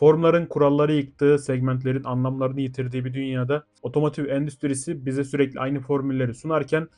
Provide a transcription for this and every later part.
Formların kuralları yıktığı, segmentlerin anlamlarını yitirdiği bir dünyada otomotiv endüstrisi bize sürekli aynı formülleri sunarken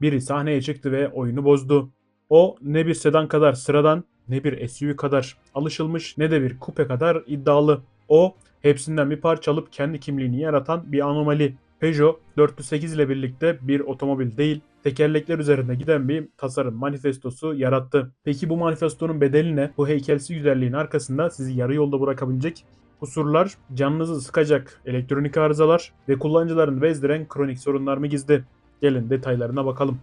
biri sahneye çıktı ve oyunu bozdu. O ne bir sedan kadar sıradan, ne bir SUV kadar alışılmış, ne de bir kupe kadar iddialı. O hepsinden bir parça alıp kendi kimliğini yaratan bir anomali. Peugeot 408 ile birlikte bir otomobil değil, tekerlekler üzerinde giden bir tasarım manifestosu yarattı. Peki bu manifestonun bedeli ne? Bu heykelsi güzelliğin arkasında sizi yarı yolda bırakabilecek kusurlar, canınızı sıkacak elektronik arızalar ve kullanıcılarını bezdiren kronik sorunlar mı gizli? Gelin detaylarına bakalım.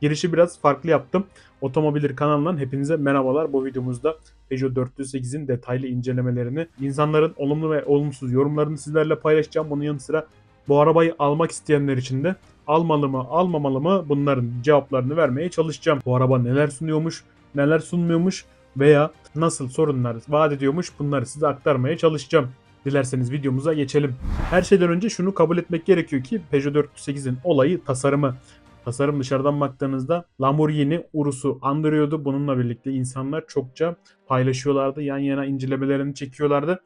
Girişi biraz farklı yaptım. Otomobilir kanalından hepinize merhabalar. Bu videomuzda Peugeot 408'in detaylı incelemelerini, insanların olumlu ve olumsuz yorumlarını sizlerle paylaşacağım. Bunun yanı sıra bu arabayı almak isteyenler için de almalı mı, almamalı mı bunların cevaplarını vermeye çalışacağım. Bu araba neler sunuyormuş, neler sunmuyormuş veya nasıl sorunlar vaat ediyormuş bunları size aktarmaya çalışacağım. Dilerseniz videomuza geçelim. Her şeyden önce şunu kabul etmek gerekiyor ki Peugeot 408'in olayı tasarımı. Tasarım dışarıdan baktığınızda Lamborghini Urus'u andırıyordu. Bununla birlikte insanlar çokça paylaşıyorlardı. Yan yana incelemelerini çekiyorlardı.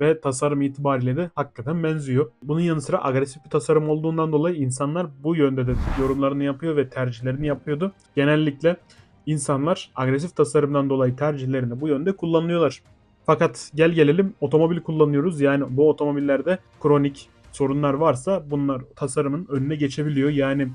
Ve tasarım itibariyle de hakikaten benziyor. Bunun yanı sıra agresif bir tasarım olduğundan dolayı insanlar bu yönde de yorumlarını yapıyor ve tercihlerini yapıyordu. Genellikle insanlar agresif tasarımdan dolayı tercihlerini bu yönde kullanıyorlar. Fakat gel gelelim otomobil kullanıyoruz. Yani bu otomobillerde kronik sorunlar varsa bunlar tasarımın önüne geçebiliyor. Yani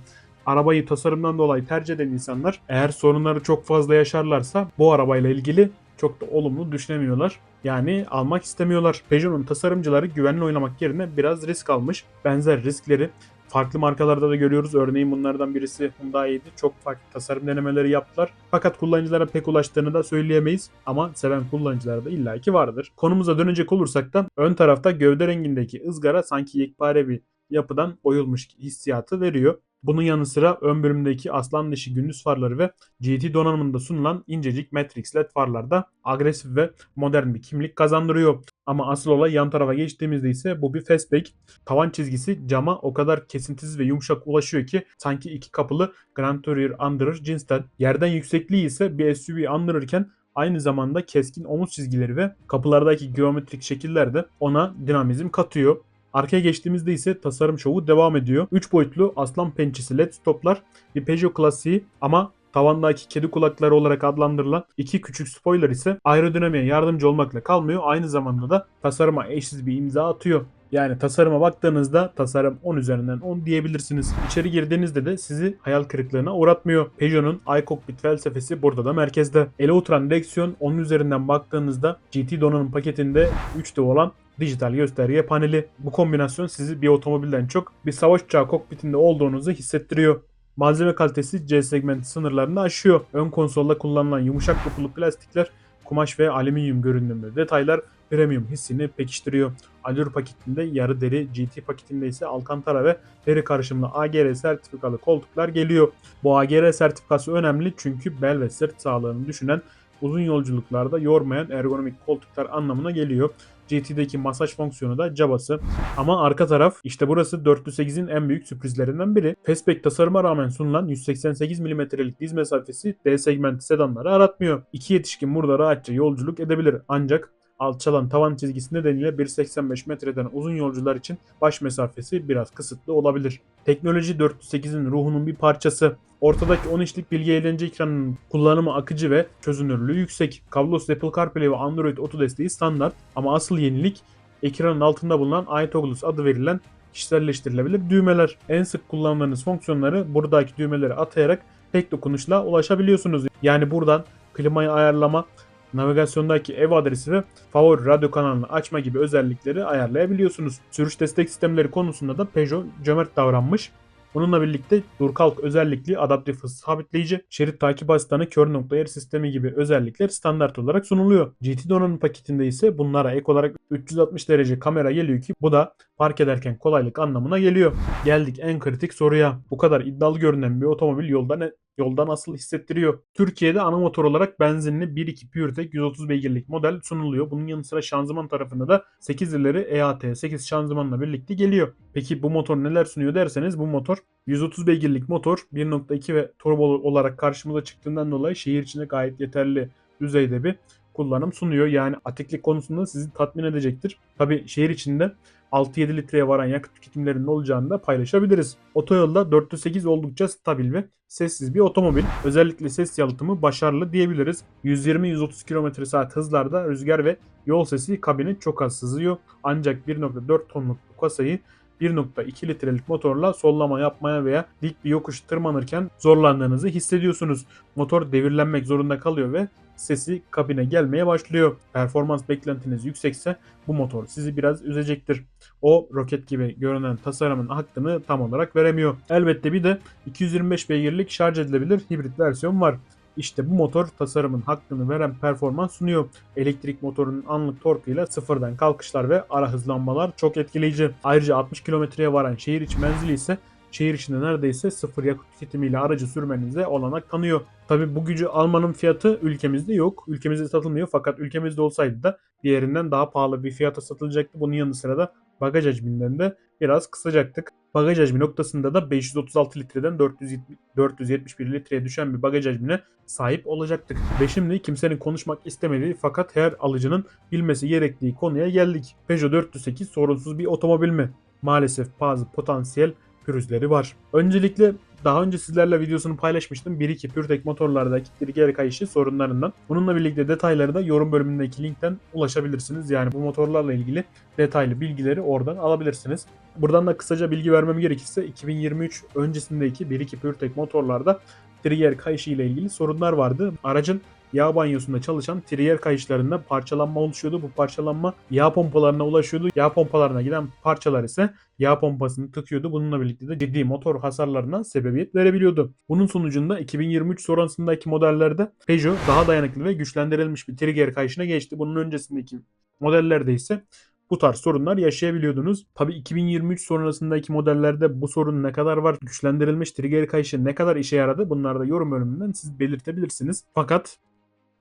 arabayı tasarımdan dolayı tercih eden insanlar eğer sorunları çok fazla yaşarlarsa bu arabayla ilgili çok da olumlu düşünemiyorlar. Yani almak istemiyorlar. Peugeot'un tasarımcıları güvenli oynamak yerine biraz risk almış. Benzer riskleri farklı markalarda da görüyoruz. Örneğin bunlardan birisi Hyundai'ydi. Çok farklı tasarım denemeleri yaptılar. Fakat kullanıcılara pek ulaştığını da söyleyemeyiz. Ama seven kullanıcılar da illaki vardır. Konumuza dönecek olursak da ön tarafta gövde rengindeki ızgara sanki yekpare bir yapıdan oyulmuş hissiyatı veriyor. Bunun yanı sıra ön bölümdeki aslan dişi gündüz farları ve GT donanımında sunulan incecik Matrix LED farlarda agresif ve modern bir kimlik kazandırıyor. Ama asıl olay yan tarafa geçtiğimizde ise bu bir fastback. Tavan çizgisi cama o kadar kesintisiz ve yumuşak ulaşıyor ki sanki iki kapılı Grand Tourer andırır cinsten. Yerden yüksekliği ise bir SUV andırırken aynı zamanda keskin omuz çizgileri ve kapılardaki geometrik şekiller de ona dinamizm katıyor. Arkaya geçtiğimizde ise tasarım şovu devam ediyor. 3 boyutlu aslan pençesi led stoplar bir Peugeot klasiği ama tavandaki kedi kulakları olarak adlandırılan iki küçük spoiler ise aerodinamiğe yardımcı olmakla kalmıyor. Aynı zamanda da tasarıma eşsiz bir imza atıyor. Yani tasarıma baktığınızda tasarım 10 üzerinden 10 diyebilirsiniz. İçeri girdiğinizde de sizi hayal kırıklığına uğratmıyor. Peugeot'un iCockpit felsefesi burada da merkezde. Ele oturan direksiyon 10 üzerinden baktığınızda GT donanım paketinde 3'te olan dijital gösterge paneli. Bu kombinasyon sizi bir otomobilden çok bir savaş uçağı kokpitinde olduğunuzu hissettiriyor. Malzeme kalitesi C segmenti sınırlarını aşıyor. Ön konsolda kullanılan yumuşak yapılı plastikler, kumaş ve alüminyum görünümlü detaylar premium hissini pekiştiriyor. Allure paketinde yarı deri, GT paketinde ise Alcantara ve deri karışımlı AGR sertifikalı koltuklar geliyor. Bu AGR sertifikası önemli çünkü bel ve sırt sağlığını düşünen uzun yolculuklarda yormayan ergonomik koltuklar anlamına geliyor. GT'deki masaj fonksiyonu da cabası. Ama arka taraf işte burası 408'in en büyük sürprizlerinden biri. Fastback tasarıma rağmen sunulan 188 mm'lik diz mesafesi D segment sedanları aratmıyor. İki yetişkin burada rahatça yolculuk edebilir ancak alçalan tavan çizgisi nedeniyle 1.85 metreden uzun yolcular için baş mesafesi biraz kısıtlı olabilir. Teknoloji 408'in ruhunun bir parçası. Ortadaki 10 inçlik bilgi eğlence ekranının kullanımı akıcı ve çözünürlüğü yüksek. Kablosuz Apple CarPlay ve Android Auto desteği standart ama asıl yenilik ekranın altında bulunan iToggles adı verilen kişiselleştirilebilir düğmeler. En sık kullandığınız fonksiyonları buradaki düğmeleri atayarak tek dokunuşla ulaşabiliyorsunuz. Yani buradan klimayı ayarlama, navigasyondaki ev adresi ve favori radyo kanalını açma gibi özellikleri ayarlayabiliyorsunuz. Sürüş destek sistemleri konusunda da Peugeot cömert davranmış. Bununla birlikte dur kalk özellikli adaptif hız sabitleyici, şerit takip asistanı, kör nokta yer sistemi gibi özellikler standart olarak sunuluyor. GT donanım paketinde ise bunlara ek olarak 360 derece kamera geliyor ki bu da park ederken kolaylık anlamına geliyor. Geldik en kritik soruya. Bu kadar iddialı görünen bir otomobil yolda ne yolda nasıl hissettiriyor? Türkiye'de ana motor olarak benzinli 1.2 PureTech 130 beygirlik model sunuluyor. Bunun yanı sıra şanzıman tarafında da 8 ileri EAT 8 şanzımanla birlikte geliyor. Peki bu motor neler sunuyor derseniz bu motor 130 beygirlik motor 1.2 ve turbo olarak karşımıza çıktığından dolayı şehir içinde gayet yeterli düzeyde bir kullanım sunuyor. Yani atiklik konusunda sizi tatmin edecektir. Tabi şehir içinde 6-7 litreye varan yakıt tüketimlerinin olacağını da paylaşabiliriz. Otoyolda 408 oldukça stabil ve sessiz bir otomobil. Özellikle ses yalıtımı başarılı diyebiliriz. 120-130 km saat hızlarda rüzgar ve yol sesi kabine çok az sızıyor. Ancak 1.4 tonluk bu kasayı 1.2 litrelik motorla sollama yapmaya veya dik bir yokuş tırmanırken zorlandığınızı hissediyorsunuz. Motor devirlenmek zorunda kalıyor ve sesi kabine gelmeye başlıyor. Performans beklentiniz yüksekse bu motor sizi biraz üzecektir. O roket gibi görünen tasarımın hakkını tam olarak veremiyor. Elbette bir de 225 beygirlik şarj edilebilir hibrit versiyon var. İşte bu motor tasarımın hakkını veren performans sunuyor. Elektrik motorunun anlık torkuyla sıfırdan kalkışlar ve ara hızlanmalar çok etkileyici. Ayrıca 60 kilometreye varan şehir içi menzili ise şehir içinde neredeyse sıfır yakıt tüketimiyle aracı sürmenize olanak tanıyor. Tabi bu gücü almanın fiyatı ülkemizde yok. Ülkemizde satılmıyor fakat ülkemizde olsaydı da diğerinden daha pahalı bir fiyata satılacaktı. Bunun yanı sıra da bagaj hacminden de biraz kısacaktık. Bagaj hacmi noktasında da 536 litreden 470, 471 litreye düşen bir bagaj hacmine sahip olacaktık. Ve şimdi kimsenin konuşmak istemediği fakat her alıcının bilmesi gerektiği konuya geldik. Peugeot 408 sorunsuz bir otomobil mi? Maalesef bazı potansiyel pürüzleri var. Öncelikle daha önce sizlerle videosunu paylaşmıştım. 1-2 PureTech motorlardaki trigger kayışı sorunlarından. Bununla birlikte detayları da yorum bölümündeki linkten ulaşabilirsiniz. Yani bu motorlarla ilgili detaylı bilgileri oradan alabilirsiniz. Buradan da kısaca bilgi vermem gerekirse 2023 öncesindeki 1-2 PureTech motorlarda trigger kayışı ile ilgili sorunlar vardı. Aracın yağ banyosunda çalışan trigger kayışlarında parçalanma oluşuyordu. Bu parçalanma yağ pompalarına ulaşıyordu. Yağ pompalarına giden parçalar ise yağ pompasını tıkıyordu. Bununla birlikte de ciddi motor hasarlarına sebebiyet verebiliyordu. Bunun sonucunda 2023 sonrasındaki modellerde Peugeot daha dayanıklı ve güçlendirilmiş bir trigger kayışına geçti. Bunun öncesindeki modellerde ise bu tarz sorunlar yaşayabiliyordunuz. Tabi 2023 sonrasındaki modellerde bu sorun ne kadar var, güçlendirilmiş trigger kayışı ne kadar işe yaradı bunları da yorum bölümünden siz belirtebilirsiniz. Fakat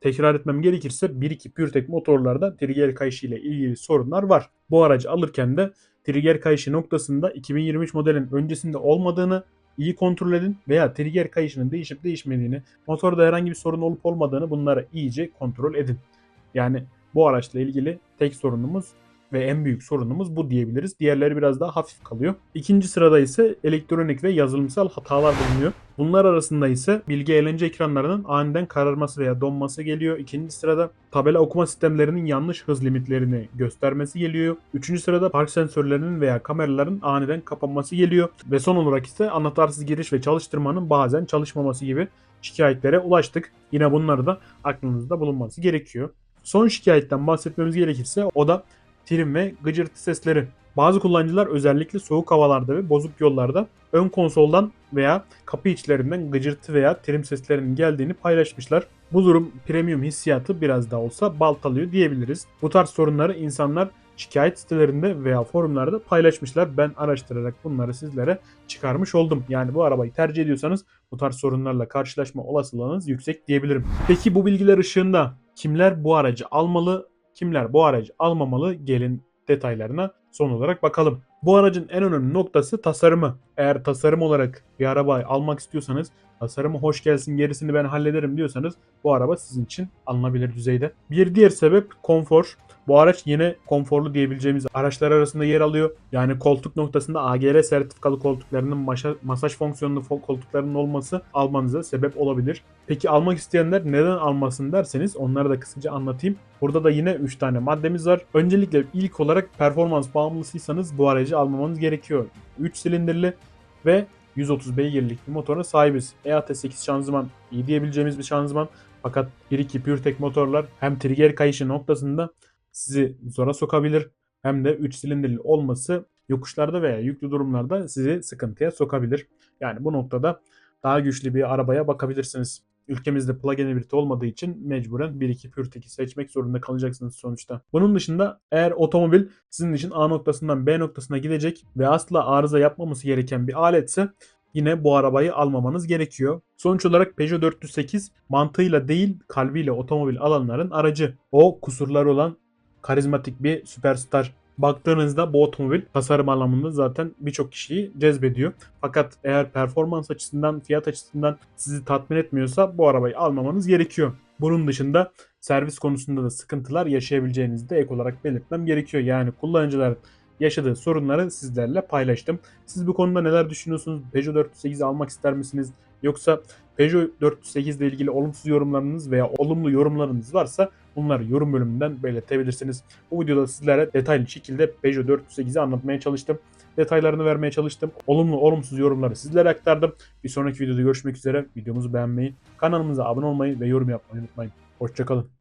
tekrar etmem gerekirse 1-2 PureTech motorlarda trigger kayışı ile ilgili sorunlar var. Bu aracı alırken de trigger kayışı noktasında 2023 modelin öncesinde olmadığını iyi kontrol edin veya trigger kayışının değişip değişmediğini, motorda herhangi bir sorun olup olmadığını bunları iyice kontrol edin. Yani bu araçla ilgili tek sorunumuz ve en büyük sorunumuz bu diyebiliriz. Diğerleri biraz daha hafif kalıyor. İkinci sırada ise elektronik ve yazılımsal hatalar bulunuyor. Bunlar arasında ise bilgi eğlence ekranlarının aniden kararması veya donması geliyor. İkinci sırada tabela okuma sistemlerinin yanlış hız limitlerini göstermesi geliyor. Üçüncü sırada park sensörlerinin veya kameraların aniden kapanması geliyor. Ve son olarak ise anahtarsız giriş ve çalıştırmanın bazen çalışmaması gibi şikayetlere ulaştık. Yine bunları da aklınızda bulunması gerekiyor. Son şikayetten bahsetmemiz gerekirse o da trim ve gıcırtı sesleri. Bazı kullanıcılar özellikle soğuk havalarda ve bozuk yollarda ön konsoldan veya kapı içlerinden gıcırtı veya trim seslerinin geldiğini paylaşmışlar. Bu durum premium hissiyatı biraz da olsa baltalıyor diyebiliriz. Bu tarz sorunları insanlar şikayet sitelerinde veya forumlarda paylaşmışlar. Ben araştırarak bunları sizlere çıkarmış oldum. Yani bu arabayı tercih ediyorsanız bu tarz sorunlarla karşılaşma olasılığınız yüksek diyebilirim. Peki bu bilgiler ışığında kimler bu aracı almalı kimler bu aracı almamalı gelin detaylarına son olarak bakalım. Bu aracın en önemli noktası tasarımı. Eğer tasarım olarak bir arabayı almak istiyorsanız tasarımı hoş gelsin gerisini ben hallederim diyorsanız bu araba sizin için alınabilir düzeyde. Bir diğer sebep konfor. Bu araç yine konforlu diyebileceğimiz araçlar arasında yer alıyor. Yani koltuk noktasında AGR sertifikalı koltuklarının maşa, masaj fonksiyonlu koltuklarının olması almanıza sebep olabilir. Peki almak isteyenler neden almasın derseniz onları da kısaca anlatayım. Burada da yine 3 tane maddemiz var. Öncelikle ilk olarak performans bağımlısıysanız bu aracı almamanız gerekiyor. 3 silindirli ve 130 beygirlik bir motora sahibiz. EAT8 şanzıman iyi diyebileceğimiz bir şanzıman. Fakat 1-2 PureTech motorlar hem trigger kayışı noktasında sizi zora sokabilir hem de 3 silindirli olması yokuşlarda veya yüklü durumlarda sizi sıkıntıya sokabilir. Yani bu noktada daha güçlü bir arabaya bakabilirsiniz. Ülkemizde plug-in hibrit olmadığı için mecburen 1-2 PureTech'i seçmek zorunda kalacaksınız sonuçta. Bunun dışında eğer otomobil sizin için A noktasından B noktasına gidecek ve asla arıza yapmaması gereken bir aletse yine bu arabayı almamanız gerekiyor. Sonuç olarak Peugeot 408 mantığıyla değil kalbiyle otomobil alanların aracı. O kusurları olan karizmatik bir süperstar. Baktığınızda bu otomobil tasarım anlamında zaten birçok kişiyi cezbediyor. Fakat eğer performans açısından, fiyat açısından sizi tatmin etmiyorsa bu arabayı almamanız gerekiyor. Bunun dışında servis konusunda da sıkıntılar yaşayabileceğinizi de ek olarak belirtmem gerekiyor. Yani kullanıcıların yaşadığı sorunları sizlerle paylaştım. Siz bu konuda neler düşünüyorsunuz? Peugeot 408'i almak ister misiniz? Yoksa Peugeot 408 ile ilgili olumsuz yorumlarınız veya olumlu yorumlarınız varsa bunları yorum bölümünden belirtebilirsiniz. Bu videoda sizlere detaylı şekilde Peugeot 408'i anlatmaya çalıştım. Detaylarını vermeye çalıştım. Olumlu olumsuz yorumları sizlere aktardım. Bir sonraki videoda görüşmek üzere. Videomuzu beğenmeyi, kanalımıza abone olmayı ve yorum yapmayı unutmayın. Hoşçakalın.